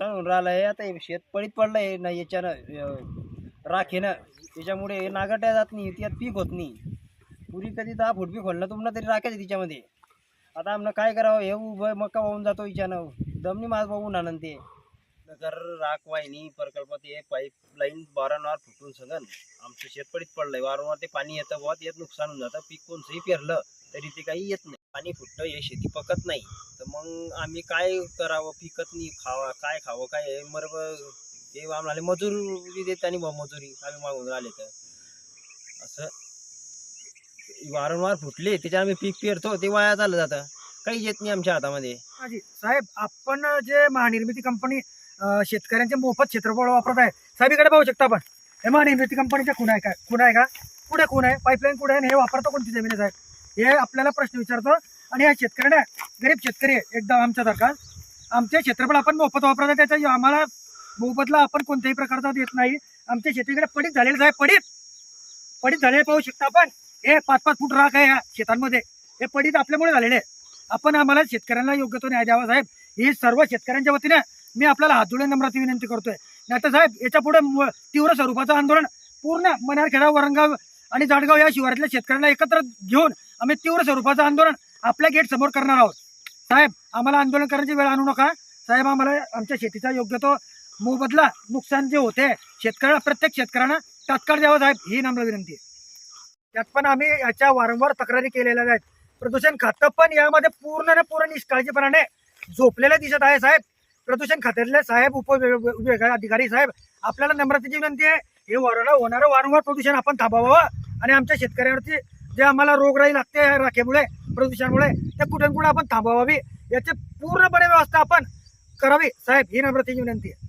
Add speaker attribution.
Speaker 1: नुकसान होऊन राहिलं आहे आता हे शेत पडीत पडलं आहे ना याच्यानं राखेनं. त्याच्यामुळे हे नागाट्या जात नाही त्यात पीक होत नाही. पुरी कधी दहा फूट बी खोलणं तुम्हाला तरी राखायचं तिच्यामध्ये. आता आमनं काय करावं हे उभं मका वाहून जातो हिच्यानं. दमनी माझ वाहून आणन ते. नगर राख वाहिनी प्रकल्प ते पाईप लाईन वारंवार फुटून सगळं आमचं शेत पडीत पडलंय वारंवार ते पाणी येतं बुवा त्यात नुकसान होऊन जातं. पीक कोणचंही पेरलं तरी ते काही येत नाही. पाणी फुटतं हे शेती पकत नाही. मग आम्ही काय करावं? पिकत नाही खावा काय खावं काय हे ते आम्हाला मजुरी देत आणि मजुरी आम्ही मागून आले तर. असं. वारंवार फुटले त्याच्या आम्ही पीक पेरतो ते वाया चाललं जातं. काही येत नाही आमच्या हातामध्ये.
Speaker 2: साहेब आपण जे महानिर्मिती कंपनी शेतकऱ्यांचे मोफत क्षेत्रफळ वापरत आहे साहेब इकडे पाहू शकता आपण. हे महानिर्मिती कंपनीच्या खुण आहे का? खुण आहे का? कुठे खूण आहे? पाईपलाईन कुठे आहे? हे वापरतो कोणती जमीन आहे साहेब? हे आपल्याला प्रश्न विचारतो. आणि या शेतकऱ्यांना गरीब शेतकरी आहे, एकदम आमच्यासारखा आमचे क्षेत्रफळ आपण मोफत वापरतो त्याच्या आम्हाला मोबदला आपण कोणत्याही प्रकारचा देत नाही. आमच्या शेतीकडे पडीत झालेलं साहेब पडीत. पडीत झालेले पाहू शकता आपण. हे पाच पाच फूट राख आहे या शेतांमध्ये. हे पडीत आपल्यामुळे झालेले आहे. आपण आम्हाला शेतकऱ्यांना योग्य तो न्याय द्यावा साहेब. ही सर्व शेतकऱ्यांच्या वतीने मी आपल्याला हात जोडून नम्राची विनंती करतोय. नाहीतर साहेब याच्यापुढे तीव्र स्वरूपाचं आंदोलन पूर्ण मनारखेडा वरंगाव आणि जाडगाव या शिवारातल्या शेतकऱ्यांना एकत्र घेऊन आम्ही तीव्र स्वरूपाचं आंदोलन आपल्या गेट समोर करणार आहोत. साहेब आम्हाला आंदोलन करण्याची वेळ आणू नका. साहेब आम्हाला आमच्या शेतीचा योग्य तो मोबदला नुकसान जे होते शेतकऱ्याला प्रत्येक शेतकऱ्यांना तात्काळ द्यावा साहेब ही नम्र विनंती आहे. त्यात पण आम्ही याच्या वारंवार तक्रारी केलेल्या आहेत. प्रदूषण खातं पण यामध्ये पूर्ण पूर्ण निष्काळजीपणाने झोपलेलं दिसत आहे साहेब. प्रदूषण खात्यातले साहेब उपविभागाचे अधिकारी साहेब आपल्याला नम्रतेची विनंती आहे. हे वारंवार होणारं वारंवार प्रदूषण आपण थांबवावं आणि आमच्या शेतकऱ्यांवरती जे आम्हाला रोगराई लागते या राखेमुळे प्रदूषणामुळे ते कुठे कुठे आपण थांबवावी याची पूर्णपणे व्यवस्था आपण करावी. साहेब ही नम्रतेची विनंती आहे.